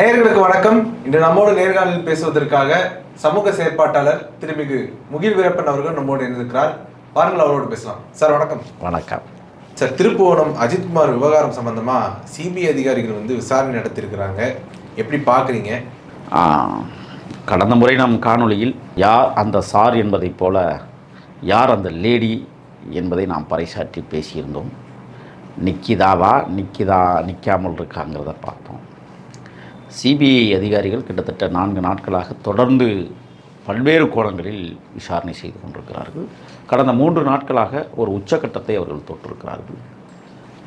நேயர்களுக்கு வணக்கம். இன்று நம்மோடு நேர்காணலில் பேசுவதற்காக சமூக செயற்பாட்டாளர் திருமிகு முகில் வீரப்பன் அவர்கள் நம்மோடு இணைந்திருக்கிறார். பாருங்கள் அவரோடு பேசலாம். சார் வணக்கம். வணக்கம். சார் திருப்புவனம் அஜித்குமார் விவகாரம் சம்பந்தமா சிபிஐ அதிகாரிகள் வந்து விசாரணை நடத்தியிருக்கிறாங்க. எப்படி பார்க்குறீங்க? கடந்த முறை நம் காணொளியில் யார் அந்த சார் என்பதைப் போல யார் அந்த லேடி என்பதை நாம் பறைசாற்றி பேசியிருந்தோம். நிக்கிதாவா நிக்கிதா நிற்காமல் இருக்காங்கிறத பார்த்தோம். சிபிஐ அதிகாரிகள் கிட்டத்தட்ட நான்கு நாட்களாக தொடர்ந்து பல்வேறு கோணங்களில் விசாரணை செய்து கொண்டிருக்கிறார்கள். கடந்த மூன்று நாட்களாக ஒரு உச்சக்கட்டத்தை அவர்கள் தொட்டிருக்கிறார்கள்.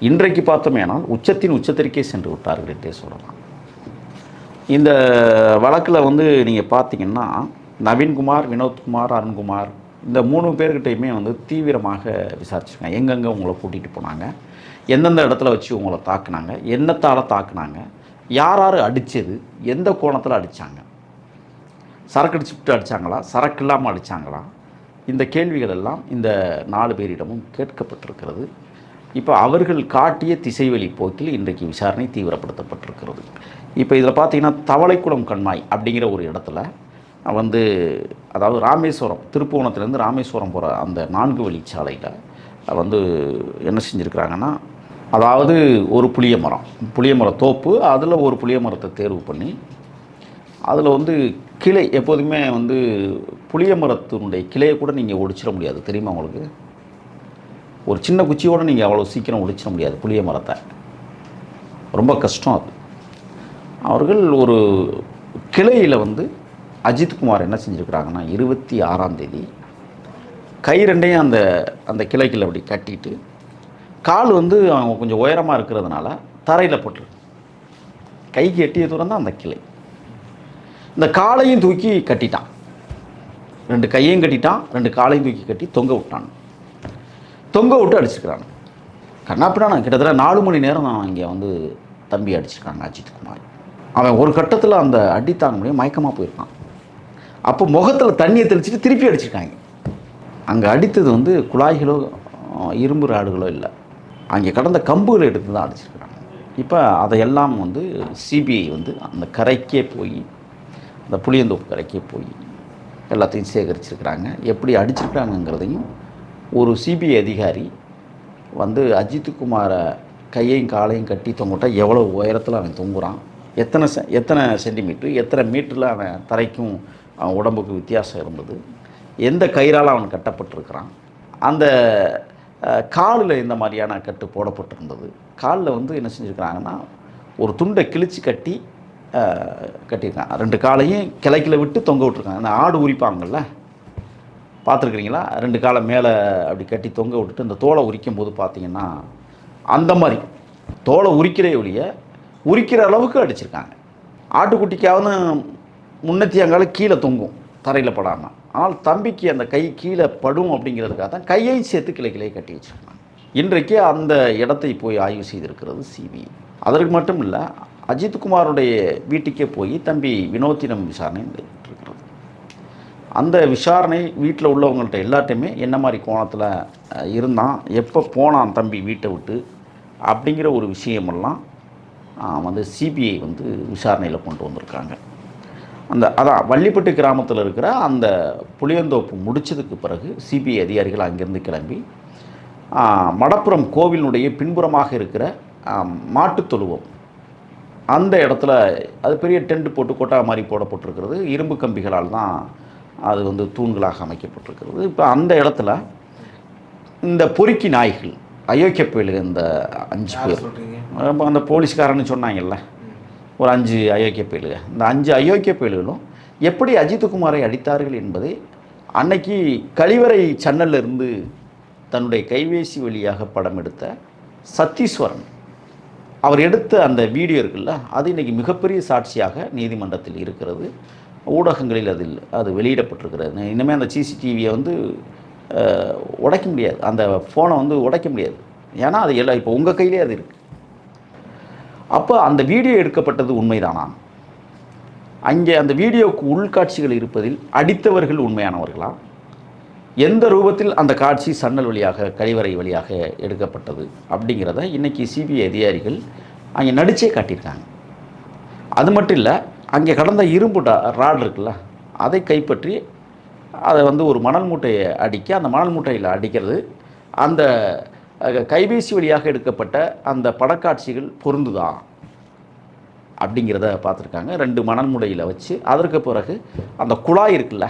இன்றைக்கு பார்த்தோமேனால் உச்சத்தின் உச்சத்திற்கே சென்று விட்டார்கள் என்றே சொல்லலாம். இந்த வழக்கில் வந்து நீங்கள் பார்த்தீங்கன்னா நவீன்குமார் வினோத்குமார் அருண்குமார் இந்த மூணு பேர்கிட்டையுமே வந்து தீவிரமாக விசாரிச்சிருக்காங்க. எங்கெங்கே உங்களை கூட்டிகிட்டு போனாங்க எந்தெந்த இடத்துல வச்சு உங்களை தாக்குனாங்க என்னத்தால் தாக்குனாங்க யார் யார் அடித்தது எந்த கோணத்தில் அடித்தாங்க? சரக்கு அடிச்சுட்டு அடித்தாங்களா? சரக்கு இல்லாமல் அடித்தாங்களா? இந்த கேள்விகள் எல்லாம் இந்த நாலு பேரிடமும் கேட்கப்பட்டிருக்கிறது. இப்போ அவர்கள் காட்டிய திசைவெளி போக்கில் இன்றைக்கு விசாரணை தீவிரப்படுத்தப்பட்டிருக்கிறது. இப்போ இதில் பார்த்தீங்கன்னா தவளைக்குளம் கண்மாய் அப்படிங்கிற ஒரு இடத்துல வந்து அதாவது ராமேஸ்வரம் திருப்புவனத்துலேருந்து ராமேஸ்வரம் போகிற அந்த நான்கு வழிச்சாலையில் வந்து என்ன செஞ்சுருக்கிறாங்கன்னா அதாவது ஒரு புளிய மரம் புளிய மர தோப்பு அதில் ஒரு புளிய மரத்தை தேர்வு பண்ணி அதில் வந்து கிளை எப்போதுமே வந்து புளிய மரத்தினுடைய கிளையை கூட நீங்கள் ஒடிச்சிட முடியாது. தெரியுமா உங்களுக்கு? ஒரு சின்ன குச்சியோடு நீங்கள் அவ்வளோ சீக்கிரம் ஒடிச்சிட முடியாது புளிய மரத்தை. ரொம்ப கஷ்டம் அது. அவர்கள் ஒரு கிளையில் வந்து அஜித்குமார் என்ன செஞ்சுருக்கிறாங்கன்னா இருபத்தி ஆறாம் தேதி கை ரெண்டையும் அந்த அந்த கிளைக்கில் அப்படி கட்டிட்டு கால் வந்து அவங்க கொஞ்சம் உயரமாக இருக்கிறதுனால தரையில் போட்டுரு. கைக்கு எட்டிய தூரம் தான் அந்த கிளை. இந்த காலையும் தூக்கி கட்டிட்டான். ரெண்டு கையையும் கட்டிட்டான் ரெண்டு காலையும் தூக்கி கட்டி தொங்க விட்டான். தொங்க விட்டு அடிச்சுக்கிறான் கண்ணாப்பிடான கிட்டத்தட்ட நாலு மணி நேரம் நான் இங்கே வந்து தம்பி அடிச்சிருக்காங்க அஜித்குமார் அவன் ஒரு கட்டத்தில் அந்த அடி தாங்க முடியும் மயக்கமாக போயிருக்கான். அப்போ முகத்தில் தண்ணியை தெளிச்சிட்டு திருப்பி அடிச்சிருக்காங்க. அங்கே அடித்தது வந்து குழாய்களோ இரும்பு ராடுகளோ இல்லை. அங்கே கடந்த கம்புகளை எடுத்து தான் அடிச்சிருக்கிறாங்க. இப்போ அதையெல்லாம் வந்து சிபிஐ வந்து அந்த கரைக்கே போய் அந்த புளியந்தோப்பு கரைக்கே போய் எல்லாத்தையும் சேகரிச்சிருக்கிறாங்க. எப்படி அடிச்சிருக்கிறாங்கங்கிறதையும் ஒரு சிபிஐ அதிகாரி வந்து அஜித்குமாரை கையையும் காலையும் கட்டி தொங்கிட்டா எவ்வளோ உயரத்தில் அவன் தொங்குறான்? எத்தனை செ எத்தனை சென்டிமீட்ரு எத்தனை மீட்டரில் அவன் தரைக்கும் அவன் உடம்புக்கு வித்தியாசம் இருந்தது? எந்த கயிறால் அவன் கட்டப்பட்டிருக்கிறான்? அந்த காலில் இந்த மாதிரியான கட்டு போடப்பட்டிருந்தது. காலில் வந்து என்ன செஞ்சுருக்கிறாங்கன்னா ஒரு துண்டை கிழிச்சு கட்டி கட்டியிருக்காங்க ரெண்டு காலையும் கிளைக்கில் விட்டு தொங்க விட்ருக்காங்க அந்த ஆடு உரிப்பாங்கல்ல பார்த்துருக்குறீங்களா? ரெண்டு காலை மேலே அப்படி கட்டி தொங்க விட்டுட்டு இந்த தோலை உரிக்கும் போது பார்த்தீங்கன்னா அந்த மாதிரி தோலை உரிக்கிறே ஒழிய உரிக்கிற அளவுக்கு அடிச்சிருக்காங்க. ஆட்டுக்குட்டிக்காவது முன்னத்தி அங்கால கீழே தொங்கும் தரையில் படாமல் ஆனால் தம்பிக்கு அந்த கை கீழே படும் அப்படிங்கிறதுக்காக தான் கையை சேர்த்து கிளை கிளை கட்டி வச்சிருக்காங்க இன்றைக்கு அந்த இடத்தை போய் ஆய்வு செய்திருக்கிறது சிபிஐ அதற்கு மட்டும் இல்லை அஜித்குமாருடைய வீட்டுக்கே போய் தம்பி வினோத்தினம் விசாரணை இருக்கிறது அந்த விசாரணை வீட்டில் உள்ளவங்கள்ட்ட எல்லாத்தையுமே என்ன மாதிரி கோணத்தில் இருந்தான் எப்போ போனான் தம்பி வீட்டை விட்டு அப்படிங்கிற ஒரு விஷயமெல்லாம் வந்து சிபிஐ வந்து விசாரணையில் கொண்டு வந்திருக்காங்க. அந்த அதான் வள்ளிப்பட்டு கிராமத்தில் இருக்கிற அந்த புளியந்தோப்பு முடிச்சதுக்கு பிறகு சிபிஐ அதிகாரிகள் அங்கேருந்து கிளம்பி மடப்புறம் கோவிலினுடைய பின்புறமாக இருக்கிற மாட்டுத் தொழுவம். அந்த இடத்துல அது பெரிய டென்ட் போட்டு கொட்டா மாதிரி போடப்பட்டிருக்கிறது. இரும்பு கம்பிகளால் தான் அது வந்து தூண்களாக அமைக்கப்பட்டிருக்கிறது. இப்போ அந்த இடத்துல இந்த பொறுக்கி நாய்கள் அயோக்கிய புயலுக இந்த அஞ்சு பேர். அந்த போலீஸ்காரன்னு சொன்னாங்கல்ல. ஒரு அஞ்சு அயோக்கிய புயல்கள். இந்த அஞ்சு அயோக்கிய புயல்களும் எப்படி அஜித்குமாரை அடித்தார்கள் என்பதை அன்னைக்கு கழிவறை சன்னல்ல இருந்து தன்னுடைய கைபேசி வழியாக படம் எடுத்த சத்தீஸ்வரன். அவர் எடுத்த அந்த வீடியோ இருக்குல்ல அது இன்றைக்கி மிகப்பெரிய சாட்சியாக நீதிமன்றத்தில் இருக்கிறது. ஊடகங்களில் அதில் அது வெளியிடப்பட்டிருக்கிறது. இனிமேல் அந்த சிசிடிவியை வந்து உடைக்க முடியாது. அந்த ஃபோனை வந்து உடைக்க முடியாது. ஏன்னா அது எல்லாம் இப்போ உங்கள் கையிலே அது இருக்குது அப்போ அந்த வீடியோ எடுக்கப்பட்டது உண்மைதானா? அங்கே அந்த வீடியோவுக்கு உள்காட்சிகள் இருப்பதில் அடித்தவர்கள் உண்மையானவர்களா? எந்த ரூபத்தில் அந்த காட்சி சன்னல் வழியாக கழிவறை வழியாக எடுக்கப்பட்டது அப்படிங்கிறத இன்றைக்கி சிபிஐ அதிகாரிகள் அங்கே நடிச்சே காட்டியிருக்காங்க. அது மட்டும் இல்லை அங்கே கடந்த இரும்பு டா ராடு இருக்குல்ல அதை கைப்பற்றி அதை வந்து ஒரு மணல் மூட்டையை அடிக்க அந்த மணல் மூட்டையில் அடிக்கிறது அந்த கைபேசி வழியாக எடுக்கப்பட்ட அந்த படக்காட்சிகள் பொருந்துதா அப்படிங்கிறத பார்த்துருக்காங்க. ரெண்டு மணன்முடையில் வச்சு அதற்கு பிறகு அந்த குழாய் இருக்குல்ல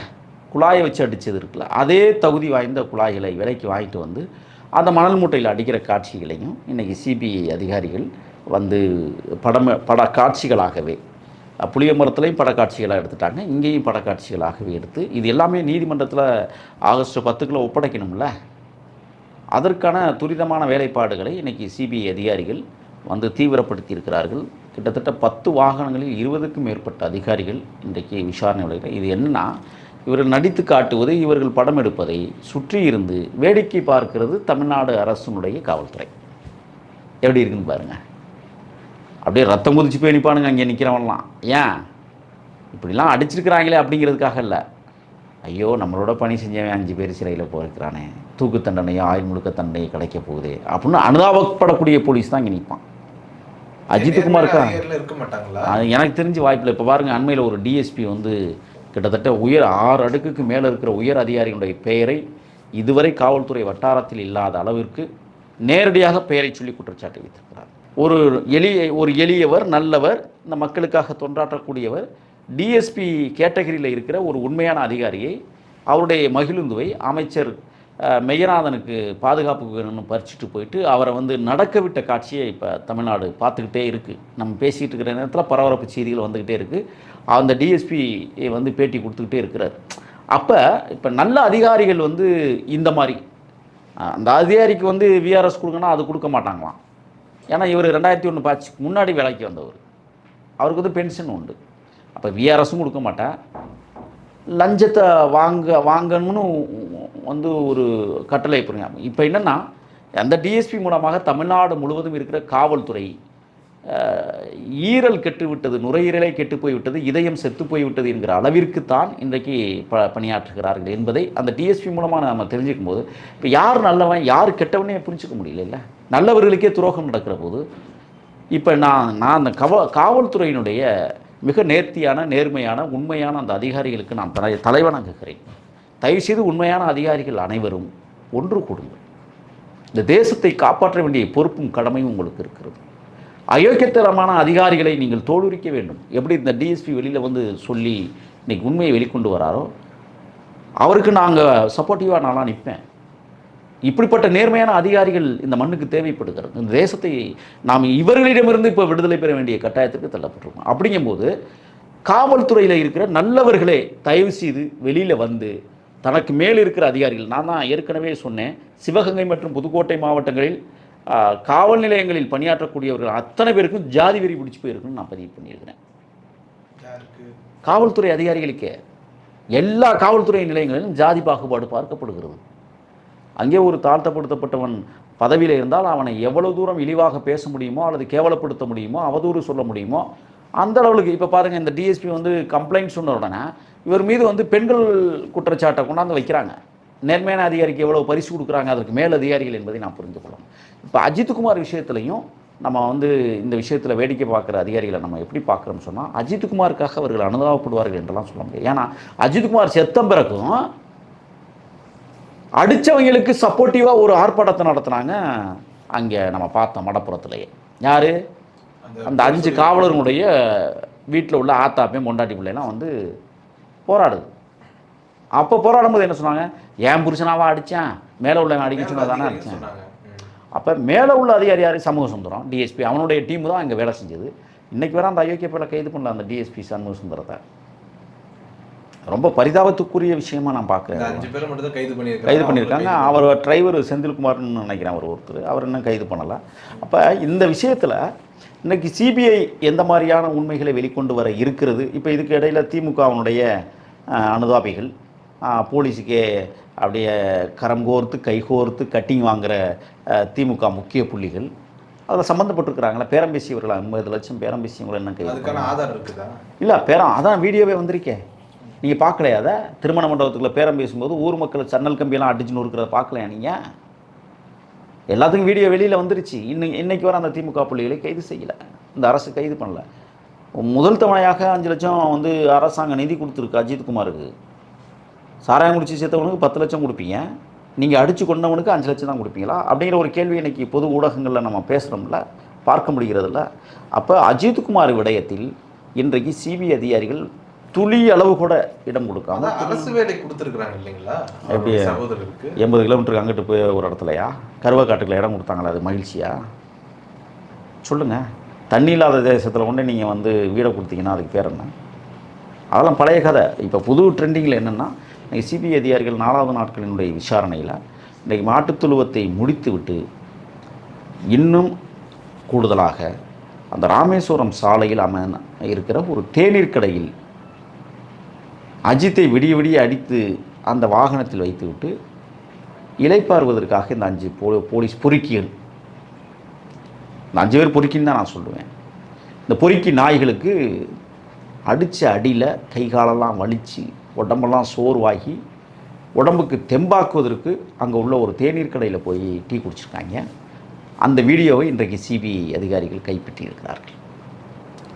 குழாயை வச்சு அடித்தது இருக்குல்ல அதே தகுதி வாய்ந்த குழாய்களை விலைக்கு வாங்கிட்டு வந்து அந்த மணல் மூட்டையில் அடிக்கிற காட்சிகளையும் இன்றைக்கி சிபிஐ அதிகாரிகள் வந்து படம் பட காட்சிகளாகவே புளியமரத்துலேயும் புளிய படக்காட்சிகளாக எடுத்துட்டாங்க இங்கேயும் படக்காட்சிகளாகவே எடுத்து இது எல்லாமே நீதிமன்றத்தில் ஆகஸ்ட் பத்துக்குள்ளே ஒப்படைக்கணும்ல? அதற்கான துரிதமான வேலைப்பாடுகளை இன்றைக்கி சிபிஐ அதிகாரிகள் வந்து தீவிரப்படுத்தி இருக்கிறார்கள் கிட்டத்தட்ட பத்து வாகனங்களில் இருபதுக்கும் மேற்பட்ட அதிகாரிகள் இன்றைக்கு விசாரணை விளைகிறார் இது என்னன்னா இவர்கள் நடித்து காட்டுவதை இவர்கள் படம் எடுப்பதை சுற்றி இருந்து வேடிக்கை பார்க்கிறது தமிழ்நாடு அரசினுடைய காவல்துறை. எப்படி இருக்குன்னு பாருங்கள் அப்படியே ரத்தம் குதிச்சு போய் நிற்பானுங்க அங்கே நிற்கிறவன்லாம் ஏன்? இப்படிலாம் அடிச்சிருக்கிறாங்களே அப்படிங்கிறதுக்காக இல்லை. ஐயோ நம்மளோட பணி செஞ்சவன் அஞ்சு பேர் சிறையில் போயிருக்கிறானே. தூக்கு தண்டனையோ ஆயுள் முழுக்க தண்டனை கிடைக்க போகுதே. அப்படின்னு அனுதாபப்படக்கூடிய போலீஸ் தான் இங்கே நிற்பான் அஜித்குமாருக்கா எனக்கு தெரிஞ்ச வாய்ப்பில்லை. இப்போ பாருங்கள் அண்மையில் ஒரு டிஎஸ்பி வந்து கிட்டத்தட்ட உயர் ஆறு அடுக்குக்கு மேலே இருக்கிற உயர் அதிகாரிகளுடைய பெயரை இதுவரை காவல்துறை வட்டாரத்தில் இல்லாத அளவிற்கு நேரடியாக பெயரை சொல்லி குற்றச்சாட்டு வைத்திருக்கிறார். ஒரு எளிய ஒரு எளியவர் நல்லவர் இந்த மக்களுக்காக தொண்டாற்றக்கூடியவர் டிஎஸ்பி கேட்டகரியில் இருக்கிற ஒரு உண்மையான அதிகாரியை அவருடைய மகிழுந்துவை அமைச்சர் மெய்யநாதனுக்கு பாதுகாப்பு வேணும்னு பறிச்சுட்டு போயிட்டு அவரை வந்து நடக்க விட்ட காட்சியை இப்போ தமிழ்நாடு பார்த்துக்கிட்டே இருக்குது நம்ம பேசிகிட்டு இருக்கிற நேரத்தில் பரபரப்பு செய்திகள் வந்துக்கிட்டே இருக்குது அந்த டிஎஸ்பி வந்து பேட்டி கொடுத்துக்கிட்டே இருக்கிறார். அப்போ இப்போ நல்ல அதிகாரிகள் வந்து இந்த மாதிரி அந்த அதிகாரிக்கு வந்து விஆர்எஸ் கொடுங்கன்னா அது கொடுக்க மாட்டாங்களாம். ஏன்னா இவர் ரெண்டாயிரத்தி ஒன்று பாச்சு முன்னாடி வேலைக்கு வந்தவர். அவருக்கு வந்து பென்ஷன் உண்டு. அப்போ விஆர்எஸும் கொடுக்க மாட்டேன். லஞ்சத்தை வாங்க வாங்கணும்னு வந்து ஒரு கட்டளை புரியா இப்போ என்னென்னா அந்த டிஎஸ்பி மூலமாக தமிழ்நாடு முழுவதும் இருக்கிற காவல்துறை ஈரல் கெட்டுவிட்டது நுரையீரலை கெட்டு போய்விட்டது இதயம் செத்து போய்விட்டது என்கிற அளவிற்கு தான் இன்றைக்கு ப பணியாற்றுகிறார்கள் என்பதை அந்த டிஎஸ்பி மூலமாக நம்ம தெரிஞ்சுக்கும் போது இப்போ யார் நல்லவன் யார் கெட்டவனே புரிஞ்சுக்க முடியல இல்லை? நல்லவர்களுக்கே துரோகம் நடக்கிற போது இப்போ நான் நான் அந்த கவ காவல்துறையினுடைய மிக நேர்த்தியான நேர்மையான உண்மையான அந்த அதிகாரிகளுக்கு நான் தலை தலைவணங்குகிறேன். தயவுசெய்து உண்மையான அதிகாரிகள் அனைவரும் ஒன்று கூடுங்கள். இந்த தேசத்தை காப்பாற்ற வேண்டிய பொறுப்பும் கடமையும் உங்களுக்கு இருக்கிறது. அயோக்கியத்தரமான அதிகாரிகளை நீங்கள் தோலுரிக்க வேண்டும். எப்படி இந்த டிஎஸ்பி வெளியில் வந்து சொல்லி இன்னைக்கு உண்மையை வெளிக்கொண்டு வராரோ? அவருக்கு நாங்கள் சப்போர்ட்டிவாக நானாக நிற்பேன் இப்படிப்பட்ட நேர்மையான அதிகாரிகள் இந்த மண்ணுக்கு தேவைப்படுகிறது. இந்த தேசத்தை நாம் இவர்களிடமிருந்து இப்போ விடுதலை பெற வேண்டிய கட்டாயத்திற்கு தள்ளப்பட்டிருக்கோம். அப்படிங்கும்போது காவல்துறையில் இருக்கிற நல்லவர்களே தயவு செய்து வெளியில் வந்து தனக்கு மேல் இருக்கிற அதிகாரிகள் நான் தான் ஏற்கனவே சொன்னேன் சிவகங்கை மற்றும் புதுக்கோட்டை மாவட்டங்களில் காவல் நிலையங்களில் பணியாற்றக்கூடியவர்கள் அத்தனை பேருக்கும் ஜாதி வெறி பிடிச்சி போயிருக்குன்னு நான் பதிவு பண்ணியிருக்கிறேன். யாருக்கு? காவல்துறை அதிகாரிகளுக்கே. எல்லா காவல்துறை நிலையங்களிலும் ஜாதி பாகுபாடு பார்க்கப்படுகிறது. அங்கே ஒரு தாழ்த்தப்படுத்தப்பட்டவன் பதவியில் இருந்தால் அவனை எவ்வளவு தூரம் இழிவாக பேச முடியுமோ அல்லது கேவலப்படுத்த முடியுமோ அவதூறு சொல்ல முடியுமோ அந்த அளவுக்கு. இப்போ பாருங்கள் இந்த டிஎஸ்பி வந்து கம்ப்ளைண்ட் சொன்ன உடனே இவர் மீது வந்து பெண்கள் குற்றச்சாட்டை கொண்டாந்து வைக்கிறாங்க. நேர்மையான அதிகாரிக்கு எவ்வளவு பரிசு கொடுக்குறாங்க அதற்கு மேல் அதிகாரிகள் என்பதை நான் புரிந்து கொள்ளணும். இப்போ அஜித்குமார் விஷயத்துலையும் நம்ம வந்து இந்த விஷயத்தில் வேடிக்கை பார்க்குற அதிகாரிகளை நம்ம எப்படி பார்க்குறோம்னு சொன்னால் அஜித்குமாருக்காக அவர்கள் அனுதாபப்படுவார்கள் என்றெல்லாம் சொல்ல முடியாது. ஏன்னா அஜித்குமார் செத்தம் பிறக்கும் அடித்தவங்களுக்கு சப்போர்ட்டிவாக ஒரு ஆர்ப்பாட்டத்தை நடத்துனாங்க அங்கே நம்ம பார்த்தோம் மடப்புறத்துலேயே. யார்? அந்த அஞ்சு காவலர்களுடைய வீட்டில் உள்ள ஆத்தாப்பே மொண்டாட்டி பிள்ளைலாம் வந்து போராடுது. அப்போ போராடும்போது என்ன சொன்னாங்க? ஏன் புருஷனாவா அடித்தேன் மேலே உள்ளவன் அடிக்க சொன்னா தானே அதிகாரிகள் அடித்தேன். அப்போ மேலே உள்ள அதிகாரி யார்? சமூக சுந்தரம் டிஎஸ்பி அவனுடைய டீம் தான் அங்கே வேலை செஞ்சது. இன்னைக்கு வேற அந்த அயோக்கிய பேரை கைது பண்ணல அந்த டிஎஸ்பி சண்முக சுந்தரத்தை. ரொம்ப பரிதாபத்துக்குரிய விஷயமா நான் பார்க்குறேன் அஞ்சு பேரை மட்டும் தான் கைது பண்ணியிருக்காங்க. கைது பண்ணியிருக்காங்க அவர் டிரைவர் செந்தில்குமார்னு நினைக்கிறேன் அவர் ஒருத்தர். அவர் இன்னும் கைது பண்ணலை. அப்போ இந்த விஷயத்தில் இன்னைக்கு சிபிஐ எந்த மாதிரியான உண்மைகளை வெளிக்கொண்டு வர இருக்கிறது? இப்போ இதுக்கு இடையில திமுகவினுடைய அனுதாபிகள் போலீஸுக்கே அப்படியே கரம் கோர்த்து கை கோர்த்து கட்டிங் வாங்குற அஹ், திமுக முக்கிய புள்ளிகள். அதில் சம்மந்தப்பட்டிருக்கிறாங்களா பேரம் பேசியவர்கள் ஐம்பது லட்சம் பேரம் பேசியவங்களை என்ன அதுக்கான ஆதாரம் இருக்குதா? இல்லை பேரம் அதான் வீடியோவே வந்திருக்கே. நீங்கள் பார்க்கலையா அதை? திருமண மண்டபத்துக்குள்ள பேரம் பேசும்போது ஊர் மக்கள் சன்னல் கம்பியெல்லாம் அடிச்சு நொறுக்கிறத பார்க்கலையா நீங்கள் எல்லாத்துக்கும் வீடியோ வெளியில் வந்துருச்சு. இன்னும் இன்னைக்கு வர அந்த திமுக புள்ளிகளை கைது செய்யலை. இந்த அரசு கைது பண்ணல. முதல் தவணையாக அஞ்சு லட்சம் வந்து அரசாங்கம் நிதி கொடுத்துருக்கு அஜித்குமாருக்கு சாராயம் குடிச்சு சேர்த்தவனுக்கு பத்து லட்சம் கொடுப்பீங்க. நீங்கள் அடித்து கொண்டவனுக்கு அஞ்சு லட்சம் தான் கொடுப்பீங்களா? அப்படிங்கிற ஒரு கேள்வி இன்றைக்கி பொது ஊடகங்களில் நம்ம பேசுகிறோம்ல பார்க்க முடிகிறதில்ல. அப்போ அஜித்குமார் விடயத்தில் இன்றைக்கு சிபிஐ அதிகாரிகள் துளி அளவு கூட இடம் கொடுக்காம அரசு வேலை கொடுத்துருக்குறாங்க இல்லைங்களா? எப்படி? சகோதரருக்கு. எண்பது கிலோமீட்டருக்கு அங்கிட்டு போய் ஒரு இடத்துலையா? கருவக்காட்டுக்குள்ள இடம் கொடுத்தாங்களா அது? மகிழ்ச்சியா? சொல்லுங்கள் தண்ணி இல்லாத தேசத்தில் கொண்டு நீங்கள் வந்து வீடை கொடுத்தீங்கன்னா அதுக்கு பேர் என்ன? அதெல்லாம் பழைய கதை. இப்போ புது ட்ரெண்டிங்கில் என்னென்னா இன்றைக்கி சிபிஐ அதிகாரிகள் நாலாவது நாட்களினுடைய விசாரணையில் இன்றைக்கி மாட்டுத் தொழுவத்தை முடித்து விட்டு இன்னும் கூடுதலாக அந்த ராமேஸ்வரம் சாலையில் அம இருக்கிற ஒரு தேநீர் கடையில் அஜித்தை விடிய விடிய அடித்து அந்த வாகனத்தில் வைத்துவிட்டு இளைப்பாறுவதற்காக இந்த அஞ்சு போ போலீஸ் பொறுக்கிகள் இந்த அஞ்சு பேர் பொறுக்கின்னு தான் நான் சொல்லுவேன். இந்த பொறுக்கி நாய்களுக்கு அடித்த அடியில் கை காலெல்லாம் வலித்து உடம்பெல்லாம் சோர்வாகி உடம்புக்கு தெம்பாக்குவதற்கு அங்கே உள்ள ஒரு தேநீர் கடையில் போய் டீ குடிச்சிருக்காங்க. அந்த வீடியோவை இன்றைக்கு சிபிஐ அதிகாரிகள் கைப்பற்றியிருக்கிறார்கள்.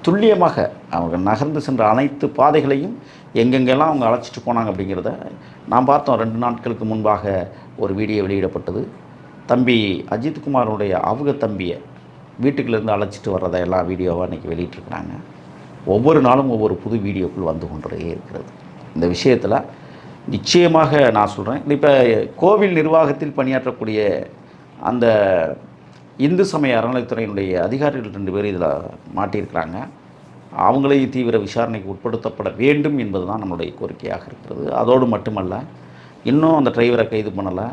துல்லியமாக அவங்க நகர்ந்து சென்ற அனைத்து பாதைகளையும் எங்கெங்கெல்லாம் அவங்க அழைச்சிட்டு போனாங்க அப்படிங்கிறத நாம் பார்த்தோம் ரெண்டு நாட்களுக்கு முன்பாக ஒரு வீடியோ வெளியிடப்பட்டது. தம்பி அஜித்குமாரோடைய அவங்க தம்பியை வீட்டுக்குள்ளேருந்து அழைச்சிட்டு வர்றதை எல்லாம் வீடியோவாக இன்றைக்கி வெளியிட்டிருக்கிறாங்க. ஒவ்வொரு நாளும் ஒவ்வொரு புது வீடியோக்குள் வந்து கொண்டே இருக்கிறது. இந்த விஷயத்தில் நிச்சயமாக நான் சொல்கிறேன் இப்போ கோவில் நிர்வாகத்தில் பணியாற்றக்கூடிய அந்த இந்து சமய அறநிலைத்துறையினுடைய அதிகாரிகள் ரெண்டு பேர் இதில் மாட்டியிருக்கிறாங்க. அவங்களை தீவிர விசாரணைக்கு உட்படுத்தப்பட வேண்டும் என்பது தான் நம்மளுடைய கோரிக்கையாக இருக்கிறது. அதோடு மட்டுமல்ல இன்னும் அந்த டிரைவரை கைது பண்ணலை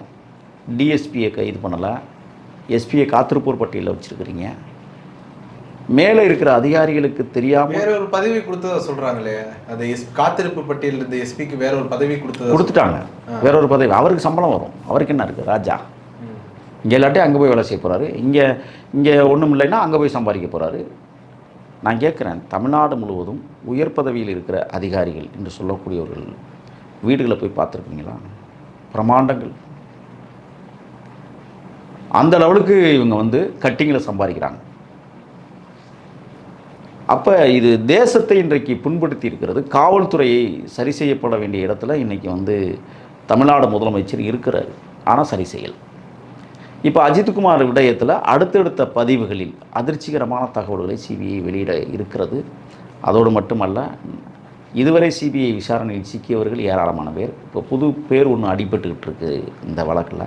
டிஎஸ்பியை கைது பண்ணலை எஸ்பியை காத்திருப்போர் பட்டியலில் வச்சுருக்கிறீங்க. மேலே இருக்கிற அதிகாரிகளுக்கு தெரியாமல் வேற ஒரு பதவி கொடுத்ததா சொல்றாங்களே? அந்த எஸ் காத்திருப்பு பட்டியல் இருந்த எஸ்பிக்கு வேற ஒரு பதவி கொடுத்ததா கொடுத்துட்டாங்க. வேற ஒரு பதவி. அவருக்கு சம்பளம் வரும். அவருக்கு என்ன இருக்குது ராஜா. இங்கே இல்லாட்டி அங்கே போய் வேலை செய்ய போகிறாரு இங்கே இங்கே ஒன்றும் இல்லைன்னா அங்கே போய் சம்பாதிக்க போகிறாரு நான் கேட்குறேன் தமிழ்நாடு முழுவதும் உயர் பதவியில் இருக்கிற அதிகாரிகள் என்று சொல்லக்கூடியவர்கள் வீடுகளை போய் பார்த்துருக்கீங்களா? பிரமாண்டங்கள் அந்த லெவலுக்கு இவங்க வந்து கட்டிங்கில் சம்பாதிக்கிறாங்க. அப்போ இது தேசத்தை இன்றைக்கு புண்படுத்தி இருக்கிறது. காவல்துறையை சரி செய்யப்பட வேண்டிய இடத்துல இன்றைக்கி வந்து தமிழ்நாடு முதலமைச்சர் இருக்கிறார். ஆனால் சரி செய்யலை. இப்போ அஜித்குமார் விடயத்தில் அடுத்தடுத்த பதிவுகளில் அதிர்ச்சிகரமான தகவல்களை சிபிஐ வெளியிட இருக்கிறது. அதோடு மட்டுமல்ல இதுவரை சிபிஐ விசாரணையில் சிக்கியவர்கள் ஏராளமான பேர் இப்போ புது பேர் ஒன்று அடிபட்டுக்கிட்டு இருக்கு இந்த வழக்கில்.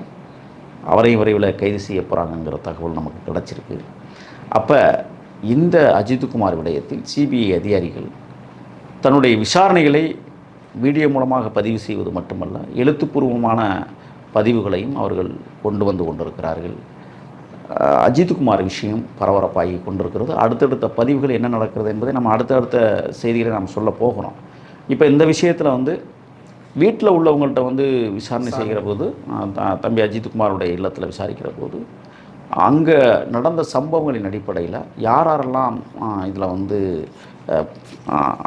அவரையும் விரைவில் கைது செய்ய போகிறாங்கங்கிற தகவல் நமக்கு கிடச்சிருக்கு. அப்போ இந்த அஜித்குமார் விடயத்தில் சிபிஐ அதிகாரிகள் தன்னுடைய விசாரணைகளை வீடியோ மூலமாக பதிவு செய்வது மட்டுமல்ல எழுத்துப்பூர்வமான பதிவுகளையும் அவர்கள் கொண்டு வந்து கொண்டிருக்கிறார்கள். அஜித்குமார் விஷயம் பரபரப்பாகி கொண்டிருக்கிறது. அடுத்தடுத்த பதிவுகள் என்ன நடக்கிறது என்பதை நம்ம அடுத்தடுத்த செய்திகளை நாம் சொல்ல போகிறோம் இப்போ இந்த விஷயத்தில் வந்து வீட்டில் உள்ளவங்கள்ட்ட வந்து விசாரணை செய்கிற போது தம்பி அஜித்குமாருடைய இல்லத்தில் விசாரிக்கிற போது அங்கே நடந்த சம்பவங்களின் அடிப்படையில் யார் யாரெல்லாம் இதில் வந்து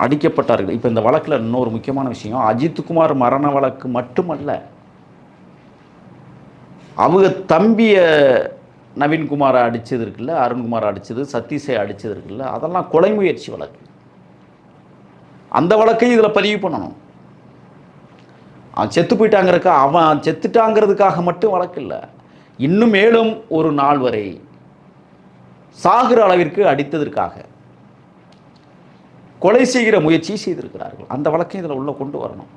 அடிக்கப்பட்டார்கள். இப்போ இந்த வழக்கில் இன்னொரு முக்கியமான விஷயம் அஜித்குமார் மரண வழக்கு மட்டுமல்ல அவங்க தம்பியை நவீன்குமாரை அடித்தது இருக்குல்ல அருண்குமாரை அடித்தது சதீஷை அடித்தது இருக்குல்ல அதெல்லாம் கொலை முயற்சி வழக்கு. அந்த வழக்கையும் இதில் பதிவு பண்ணணும். அவன் செத்து போயிட்டாங்கிறக்கா அவன் செத்துட்டாங்கிறதுக்காக மட்டும் வழக்கு இல்லை. இன்னும் மேலும் ஒரு நாள் வரை சாகிற அளவிற்கு அடித்ததற்காக கொலை செய்கிற முயற்சி செய்திருக்கிறார்கள். அந்த வழக்கையும் இதில் உள்ளே கொண்டு வரணும்.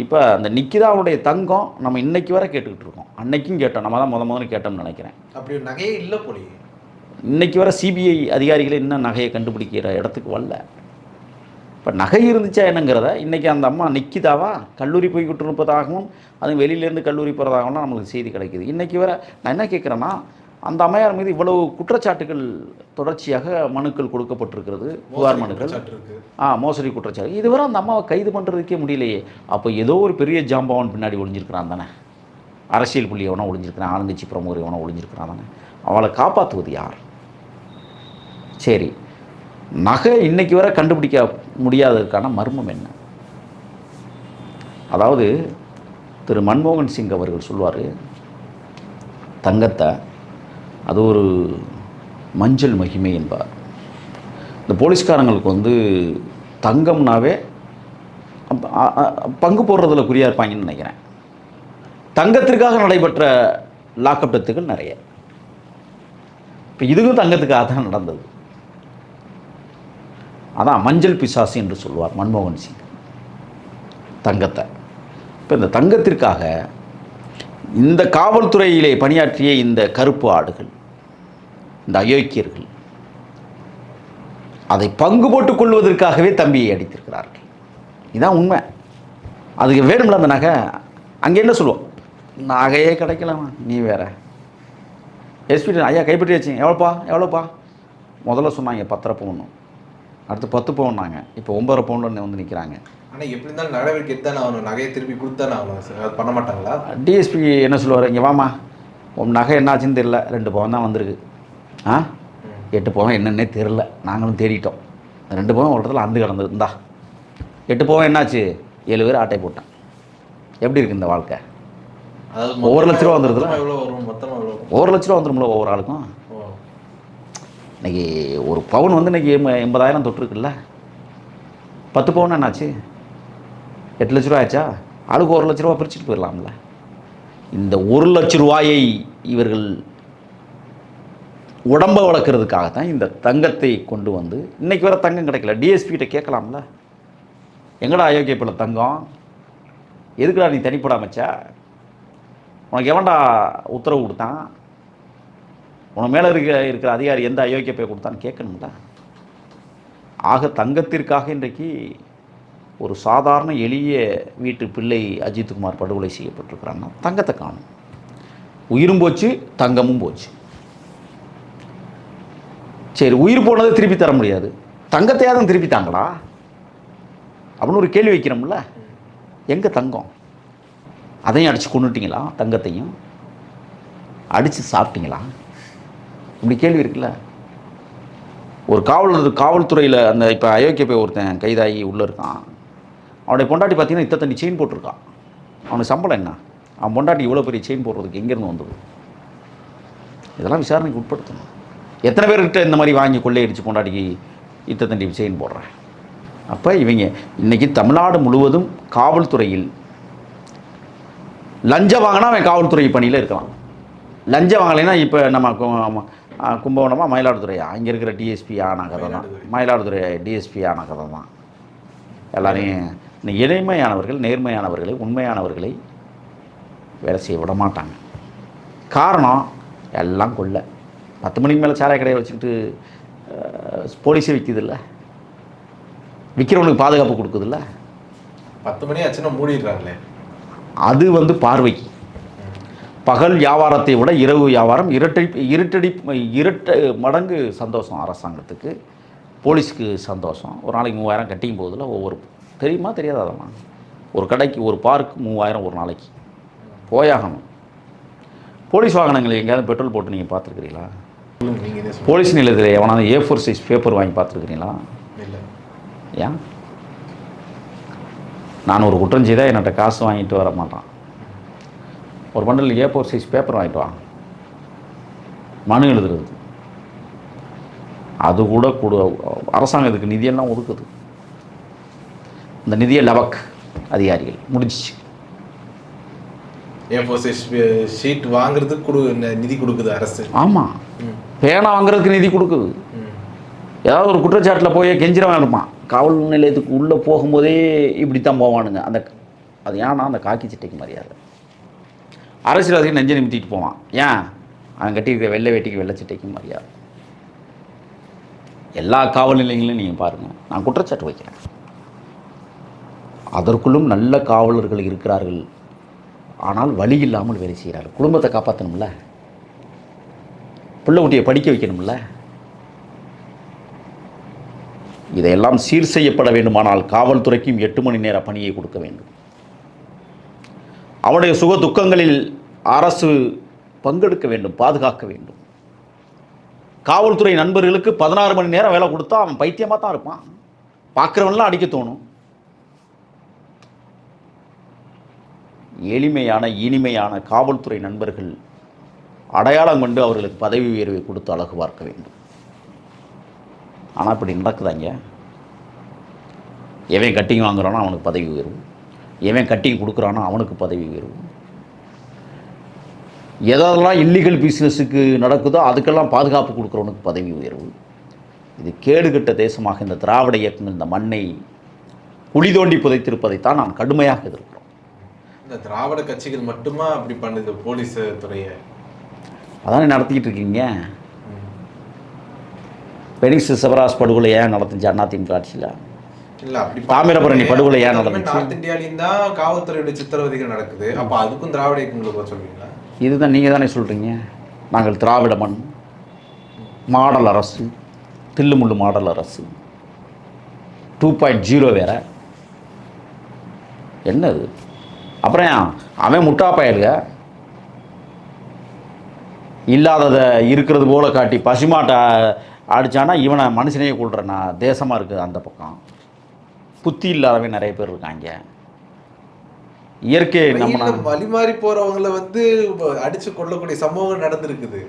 இப்போ அந்த நிக்கிதாவுடைய தங்கம் நம்ம இன்னைக்கு வரை கேட்டுக்கிட்டு இருக்கோம். அன்னைக்கும் கேட்டோம். நம்ம தான் முத முதல்ல கேட்டோம்னு நினைக்கிறேன். அப்படி நகையே இல்லை போலயே. இன்னைக்கு வரை சிபிஐ அதிகாரிகள் இன்னும் நகையை கண்டுபிடிக்கிற இடத்துக்கு வரல. இப்போ நகை இருந்துச்சா என்னங்கிறத இன்றைக்கி அந்த அம்மா நிக்கிதாவா கல்லூரி போய்கிட்டு இருப்பதாகவும் அதுவும் வெளியிலேருந்து கல்லூரி போகிறதாகவும் நம்மளுக்கு செய்தி கிடைக்குது. இன்றைக்கி வரை நான் என்ன கேட்குறேன்னா அந்த அம்மையார் மீது இவ்வளவு குற்றச்சாட்டுகள் தொடர்ச்சியாக மனுக்கள் கொடுக்கப்பட்டிருக்கிறது புகார் மனுக்கள். ஆ மோசடி குற்றச்சாட்டு. இதுவரை அந்த அம்மாவை கைது பண்ணுறதுக்கே முடியலையே. அப்போ ஏதோ ஒரு பெரிய ஜாம்பவன் பின்னாடி ஒளிஞ்சிருக்கிறான் தானே. அரசியல் புள்ளி எவனோ ஒளிஞ்சிருக்கிறான் ஆளுங்கட்சி பிரமுகர் எவனோ ஒளிஞ்சிருக்கிறான் தானே. அவளை காப்பாற்றுவது யார்? சரி நகை இன்னைக்கு வரை கண்டுபிடிக்க முடியாததுக்கான மர்மம் என்ன? அதாவது திரு மன்மோகன் சிங் அவர்கள் சொல்வார் தங்கத்தை அது ஒரு மஞ்சள் மகிமை என்பார். இந்த போலீஸ்காரங்களுக்கு வந்து தங்கம்னாவே பங்கு போடுறதுல குறியாக இருப்பாங்கன்னு நினைக்கிறேன். தங்கத்திற்காக நடைபெற்ற லாக்அப் டெத்துகள் நிறைய. இப்போ இதுவும் தங்கத்துக்காக தான் நடந்தது. அதான் மஞ்சள் பிசாசு என்று சொல்வார் மன்மோகன் சிங் தங்கத்தை. இப்போ இந்த தங்கத்திற்காக இந்த காவல்துறையிலே பணியாற்றிய இந்த கருப்பு ஆடுகள் இந்த அயோக்கியர்கள் அதை பங்கு போட்டுக் கொள்வதற்காகவே தம்பியை அடித்திருக்கிறார்கள். இதுதான் உண்மை. அதுக்கு வேணும்ல அந்த நகை அங்கே என்ன சொல்லுவோம்? நகையே கிடைக்கலாமா நீ வேற. எஸ்பி ஐயா கைப்பற்றி வச்சிங்க. எவ்வளோப்பா? எவ்வளோப்பா? முதல்ல சொன்னாங்க பத்தரை பவுன். அடுத்து பத்து பவுன்னாங்க. இப்போ ஒன்பதரை பவுனில் வந்து நிற்கிறாங்க. ஆனா எப்படி இருந்தாலும் நடவடிக்கை எடுத்தானே ஆகணும். நகையை திருப்பி கொடுத்தானே ஆகணும். சார் அது பண்ண மாட்டாங்களா? டிஎஸ்பி என்ன சொல்லுவார்? இங்கே வாமா உன் நகை என்னாச்சுன்னு தெரில ரெண்டு பவன் தான் வந்திருக்கு. ஆ? எட்டு பவன் என்னன்னே தெரில நாங்களும் தேடிட்டோம். ரெண்டு பவன் ஒரு இடத்துல அந்து கிடந்தது. இந்தா. எட்டு பவன் என்னாச்சு? ஏழு பேர் ஆட்டை போட்டேன் எப்படி இருக்கு இந்த வாழ்க்கை? அதாவது ஒவ்வொரு லட்ச ரூபா வந்துருதுல? ஒவ்வொரு லட்ச ரூபா வந்துரும்ல ஒவ்வொரு ஆளுக்கும். இன்னைக்கு ஒரு பவுன் வந்து இன்னைக்கு எண்ப- எண்பதாயிரம் தொட்டிருக்குல்ல. பத்து பவுன் என்னாச்சு? எட்டு லட்ச ரூபா ஆச்சா? ஆளுக்கு ஒரு லட்ச ரூபா பிரிச்சுட்டு போயிடலாம்ல. இந்த ஒரு லட்ச ரூபாயை இவர்கள் உடம்ப வளர்க்குறதுக்காக தான் இந்த தங்கத்தை கொண்டு வந்து இன்றைக்கி வர தங்கம் கிடைக்கல. டிஎஸ்பிகிட்ட கேட்கலாம்ல. எங்கடா அயோக்கிய பிள்ளை தங்கம்? எதுக்குடா நீ தனிப்பட அமைச்சா உனக்கு எவன்டா உத்தரவு கொடுத்தான்? உன் மேலே இருக்க இருக்கிற அதிகாரி எந்த அயோக்கிய போய் கொடுத்தான்னு கேட்கணும்ல. ஆக தங்கத்திற்காக இன்றைக்கு ஒரு சாதாரண எளிய வீட்டு பிள்ளை அஜித்குமார் படுகொலை செய்யப்பட்டிருக்கிறான்னா தங்கத்தை காணும். உயிரும் போச்சு தங்கமும் போச்சு. சரி உயிர் போனதை திருப்பி தர முடியாது. தங்கத்தையாவது திருப்பி தாங்களா அப்படின்னு ஒரு கேள்வி வைக்கிறோம்ல. எங்கே தங்கம்? அதையும் அடித்து கொண்டுட்டிங்களா தங்கத்தையும்? அடித்து சாப்பிட்டீங்களா? இப்படி கேள்வி இருக்குல்ல. ஒரு காவலர் காவல்துறையில் அந்த இப்போ அயோக்கிய போய் ஒருத்தன் கைதாகி உள்ளே இருக்கான். அவனுடைய பொண்டாட்டி பார்த்தீங்கன்னா இத்த தண்ணி செயின் போட்டிருக்கான். அவனுக்கு சம்பளம் என்ன? அவன் பொண்டாட்டி இவ்வளோ பெரிய செயின் போடுறதுக்கு எங்கேருந்து வந்தது? இதெல்லாம் விசாரணைக்கு உட்படுத்தணும். எத்தனை பேர்கிட்ட இந்த மாதிரி வாங்கி கொள்ளையடிச்சு பொண்டாட்டிக்கு இத்த தண்டி செயின் போடுறேன்? அப்போ இவங்க இன்னைக்கு தமிழ்நாடு முழுவதும் காவல்துறையில் லஞ்சம் வாங்கினா அவன் காவல்துறை பணியில் இருக்கலாம். லஞ்சம் வாங்கலைன்னா இப்போ நம்ம கு- ஆ, கும்பகோணமா மயிலாடுதுறையா? இங்கே இருக்கிற டிஎஸ்பி ஆன கதை தான் மயிலாடுதுறை. டிஎஸ்பி ஆன கதை தான் எல்லாரையும் எளிமையானவர்கள் நேர்மையானவர்களை உண்மையானவர்களை வேலை செய்ய விட மாட்டாங்க. காரணம் எல்லாம் கொள்ள. பத்து மணிக்கு மேலே சாராய கடையை வச்சுக்கிட்டு போலீஸே விற்கிதில்ல விற்கிறவனுக்கு பாதுகாப்பு கொடுக்குதில்ல பத்து மணி ஆச்சுன்னா மூடிடுறாங்களே. அது வந்து பார்வைக்கு. பகல் வியாபாரத்தை விட இரவு வியாபாரம் இரட்டை இருட்டடி இரட்ட மடங்கு சந்தோஷம் அரசாங்கத்துக்கு. போலீஸ்க்கு சந்தோஷம். ஒரு நாளைக்கு மூவாயிரம் கட்டியும் போதில் ஒவ்வொரு தெரியுமா? தெரியாதா அதெல்லாம் ஒரு கடைக்கு ஒரு பார்க்கு மூவாயிரம் ஒரு நாளைக்கு. போயாகணும். போலீஸ் வாகனங்கள் எங்கேயாவது பெட்ரோல் போட்டு நீங்கள் பார்த்துருக்கிறீங்களா? போலீஸ் நிலையத்தில் எவனாவது ஏ ஃபோர் சைஸ் பேப்பர் வாங்கி பார்த்துருக்கிறீங்களா? ஏன்? நான் ஒரு குற்றம் செய்தால் என்கிட்ட காசு வாங்கிட்டு வர மாட்டான். ஒரு bundle A four size paper வாங்கிட்டு வா. மனு எழுதுறது. அது கூட கூட அரசாங்கத்துக்கு நிதியெல்லாம் ஒதுக்குது. இந்த நிதியை லவக் அதிகாரிகள். முடிஞ்சிச்சு. ஷீட் வாங்குறதுக்கு கொடு நிதி கொடுக்குது அரசு. ஆமாம் ம். பேனா வாங்குறதுக்கு நிதி கொடுக்குது. ஏதாவது ஒரு குற்றச்சாட்டில் போய் கெஞ்சிரவன் இருப்பான். காவல் நிலையத்துக்கு உள்ளே போகும்போதே இப்படி தான் போவானுங்க. அந்த அது ஏன்னா அந்த காக்கி சட்டைக்கு மரியாதை. அரசியல்வாதிக்கு நெஞ்சை நிமித்திட்டு போவான். ஏன்? அவன் கட்டியிருக்கிற வெள்ளை வேட்டிக்கு வெள்ளை சட்டைக்கு மரியாதை. எல்லா காவல் நிலையங்களையும் நீங்கள் பாருங்கள் நான் குற்றச்சாட்டு வைக்கிறேன். அதற்குள்ளும் நல்ல காவலர்கள் இருக்கிறார்கள். ஆனால் வழி இல்லாமல் வேலை செய்கிறார்கள். குடும்பத்தை காப்பாற்றணும்ல பிள்ளை குட்டியை படிக்க வைக்கணும்ல? இதையெல்லாம் சீர் செய்யப்பட வேண்டுமானால் காவல்துறைக்கும் எட்டு மணி நேர பணியை கொடுக்க வேண்டும். அவனுடைய சுக துக்கங்களில் அரசு பங்கெடுக்க வேண்டும் பாதுகாக்க வேண்டும். காவல்துறை நண்பர்களுக்கு பதினாறு மணி நேரம் வேலை கொடுத்தா அவன் பைத்தியமாக தான் இருப்பான். பார்க்குறவன்லாம் அடிக்க தோணும். எளிமையான இனிமையான காவல்துறை நண்பர்கள் அடையாளம் கொண்டு அவர்களுக்கு பதவி உயர்வை கொடுத்து அழகு பார்க்க வேண்டும். ஆனால் இப்படி நடக்குதாங்க? எவன் கட்டிங் வாங்குறானோ அவனுக்கு பதவி உயர்வு. எவன் கட்டிங் கொடுக்குறானோ அவனுக்கு பதவி உயர்வு. எதெல்லாம் இல்லீகல் பிஸ்னஸுக்கு நடக்குதோ அதுக்கெல்லாம் பாதுகாப்பு கொடுக்குறவனுக்கு பதவி உயர்வு. இது கேடுகட்ட தேசமாக இந்த திராவிட இயக்கம் இந்த மண்ணை குழி தோண்டி புதைத்திருப்பதைத்தான் நாம் கடுமையாக எதிர்க்கிறோம். இந்த திராவிட கட்சிகள் மட்டுமா அப்படி பண்ணுது போலீஸ் துறையை? அதானே நடத்திக்கிட்டு இருக்கீங்க. பெனிக்ஸ் சிவராஜ் படுகொலை ஏன் நடந்துச்சு அதிமுக ஆட்சியில்? இல்ல அப்படி தாமிரபரணி படுகொலை ஏன் நடந்துச்சு? நார்த் இந்தியாலையும் தான் காவல்துறையோட சித்திரவதைகள் நடக்குது. அப்ப அதுக்கும் திராவிட இயக்கங்களுக்கு போக சொல்றீங்களா? இதுதான் நீங்கள் தானே சொல்கிறீங்க நாங்கள் திராவிட மண் மாடல் அரசு தில்லுமுள்ளு மாடல் அரசு. டூ பாயிண்ட் ஜீரோ வேற. என்னது? அப்புறம் அவன் முட்டா பயலுக இல்லாததை இருக்கிறது போல காட்டி பசுமாட்டை அடிச்சானா இவனை மனுஷனையே கொள்றேன்னா தேசமாக இருக்குது அந்த பக்கம். புத்தி இல்லாதவன் நிறைய பேர் இருக்காங்க. இயற்கை நம்ம வெயில்ல வழி மாறி போறவங்கள வந்து அடிச்சு கொல்லக்கூடிய சம்பவங்கள் நடந்திருக்குது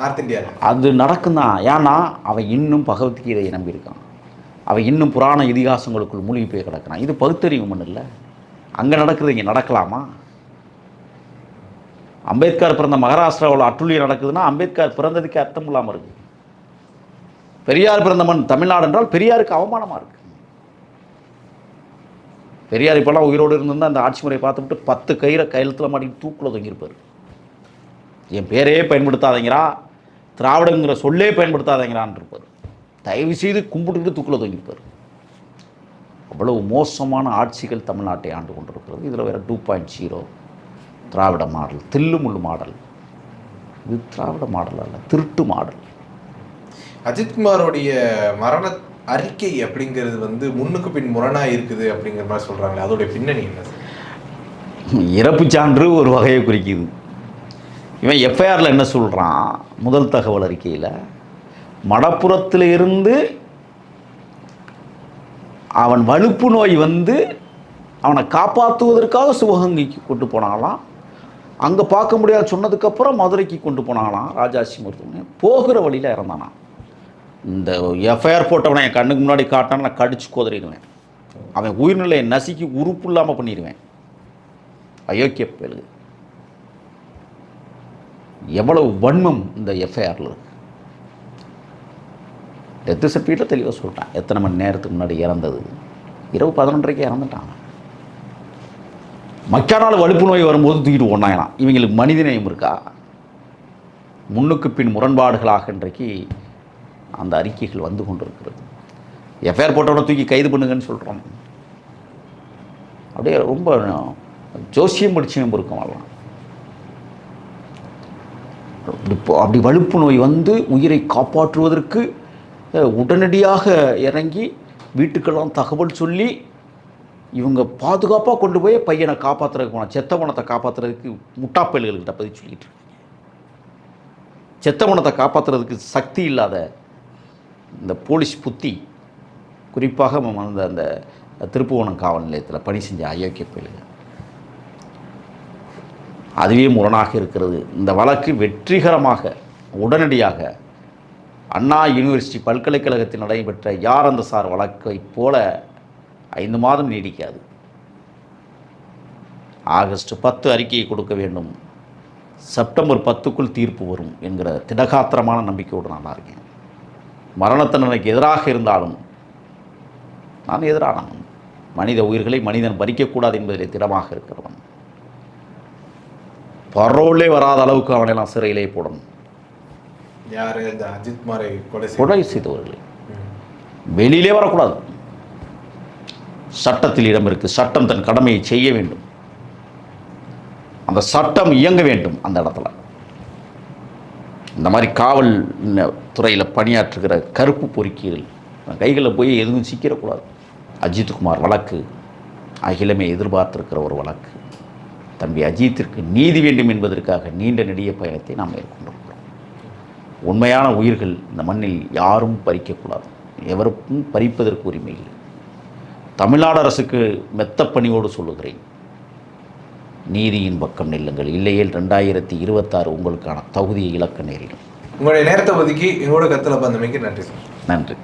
நார்த் இந்தியால. அது நடக்கும் தான் ஏன்னா அவன் இன்னும் பகவத்கீதையை நம்பியிருக்கான். அவன் இன்னும் புராண இதிகாசங்களுக்குள் மூழ்கி போய் கிடக்கிறான். இது பகுத்தறிவு மண் இல்லை அங்கே நடக்குது இங்கே நடக்கலாமா? அம்பேத்கர் பிறந்த மகாராஷ்டிராவில் அட்டுழியம் நடக்குதுன்னா அம்பேத்கர் பிறந்ததுக்கு அர்த்தம் இல்லாமல் இருக்குது பெரியார் பிறந்த மண் தமிழ்நாடு என்றால் பெரியாருக்கு அவமானமாக இருக்குது பெரியார் இப்போல்லாம் உயிரோடு இருந்திருந்தால் அந்த ஆட்சி முறையை பார்த்துவிட்டு பத்து கயிறை கையெழுத்தில் மாட்டி தூக்கில் தொங்கியிருப்பார். என் பேரே பயன்படுத்தாதீங்கிறா திராவிடங்கிற சொல்லே பயன்படுத்தாதீங்கிறான் இருப்பார் தயவு செய்து கும்பிட்டுக்கிட்டு தூக்கில் தொங்கியிருப்பார். அவ்வளவு மோசமான ஆட்சிகள் தமிழ்நாட்டை ஆண்டு கொண்டிருக்கிறது. இதில் வேறு two point zero Dravida model தில்லுமுள்ளு model. இது திராவிட மாடல் அல்ல திருட்டு மாடல். அஜித்குமாரோடைய மரண அறிக்கை அப்படிங்கிறது வந்து முன்னுக்கு பின் முரணா இருக்குது அப்படிங்கிற மாதிரி சொல்றாங்களே அதோடைய பின்னணி என்ன இறப்பு சான்று ஒரு வகையை குறிக்குது. இவன் எஃப்ஐஆரில் என்ன சொல்கிறான் முதல் தகவல் அறிக்கையில் மடப்புறத்தில் இருந்து அவன் வலுப்பு நோய் வந்து அவனை காப்பாற்றுவதற்காக சிவகங்கைக்கு கொண்டு போனாங்களாம் அங்கே பார்க்க முடியாது சொன்னதுக்கப்புறம் மதுரைக்கு கொண்டு போனாங்களாம் ராஜாசி மருத்துவமனை. போகிற வழியில் இறந்தானான் இந்த எஃப்ஐஆர் போட்டவனை என் கண்ணுக்கு முன்னாடி காட்டான்னு நான் கடிச்சு கோதறிடுவேன். அவன் உயிர்நிலையை நசுக்கி உறுப்பு இல்லாமல் பண்ணிடுவேன். அயோக்கிய பெழுகு எவ்வளவு வன்மம் இந்த எஃப்ஐஆரில் இருக்குது டெத்து சர்டிஃபிகேட்டில் தெளிவாக சொல்லிட்டான். எத்தனை மணி நேரத்துக்கு முன்னாடி இறந்தது? இரவு பதினொன்றரைக்கு இறந்துட்டாங்க மக்கானால் வலுப்பு நோய் வரும்போது தூக்கிட்டு ஒன்றாயலாம் இவங்களுக்கு மனிதநேயம் இருக்கா? முன்னுக்கு பின் முரண்பாடுகளாக இன்றைக்கு அந்த அறிக்கைகள் வந்து கொண்டிருக்கிறது. எஃப்ஐஆர் போட்டவனை தூக்கி கைது பண்ணுங்கன்னு சொல்கிறோம் அப்படியே ரொம்ப ஜோசியம் படிச்சவன் இருக்கும் வரலாம் அப்படி அப்படி வலுப்பு நோய் வந்து உயிரை காப்பாற்றுவதற்கு உடனடியாக இறங்கி வீட்டுக்கெல்லாம் தகவல் சொல்லி இவங்க பாதுகாப்பாக கொண்டு போய் பையனை காப்பாற்றுறதுக்கு போன செத்தவனத்தை காப்பாற்றுறதுக்கு முட்டாப்பயல்கள்கிட்ட பதிவு சொல்லிட்டு இருக்காங்க. செத்தவனத்தை காப்பாற்றுறதுக்கு சக்தி இல்லாத இந்த போலீஸ் புத்தி குறிப்பாக அந்த அந்த திருப்புவனம் காவல் நிலையத்தில் பணி செஞ்ச அயோக்கிய பயலுங்க அதுவே முரணாக இருக்கிறது. இந்த வழக்கு வெற்றிகரமாக உடனடியாக அண்ணா யூனிவர்சிட்டி பல்கலைக்கழகத்தில் நடைபெற்ற யார் அந்த சார் வழக்கை போல ஐந்து மாதம் நீடிக்காது. ஆகஸ்ட் பத்து அறிக்கையை கொடுக்க வேண்டும். செப்டம்பர் பத்துக்குள் தீர்ப்பு வரும் என்கிற திடகாத்திரமான நம்பிக்கையோடு நான் இருக்கேன். மரண தண்டனைக்கு எதிராக இருந்தாலும் நான் எதிரானவன். மனித உயிர்களை மனிதன் பறிக்கக்கூடாது என்பதிலே திடமாக இருக்கிறவன். பரோலே வராத அளவுக்கு அவனை நான் சிறையிலே போடணும். யார் இந்த அஜித்குமாரை கொலை கொலை செய்தவர்களை. வெளியிலே வரக்கூடாது. சட்டத்தில் இடம் இருக்கு. சட்டம் தன் கடமையை செய்ய வேண்டும். அந்த சட்டம் இயங்க வேண்டும் அந்த இடத்துல. இந்த மாதிரி காவல் துறையில் பணியாற்றுகிற கருப்பு பொறுக்கிகள் கைகளில் போய் எதுவும் சிக்கிடக்கூடாது. அஜித்குமார் வழக்கு அகிலமே எதிர்பார்த்திருக்கிற ஒரு வழக்கு. தம்பி அஜித்திற்கு நீதி வேண்டும் என்பதற்காக நீண்ட நெடிய பயணத்தை நாம் மேற்கொண்டோம். உண்மையான உயிர்கள் இந்த மண்ணில் யாரும் பறிக்கக்கூடாது. எவருக்கும் பறிப்பதற்கு உரிமை இல்லை. தமிழ்நாடு அரசுக்கு மெத்த பணியோடு சொல்லுகிறேன். நீதியின் பக்கம் நில்லுங்கள். இல்லையேல் ரெண்டாயிரத்தி இருபத்தாறு உங்களுக்கான தகுதியை இழக்க நேரிடும். உங்களுடைய நேரத்தை ஒதுக்கி எங்களோட கத்துல பந்தமைக்கு நன்றி சார். நன்றி.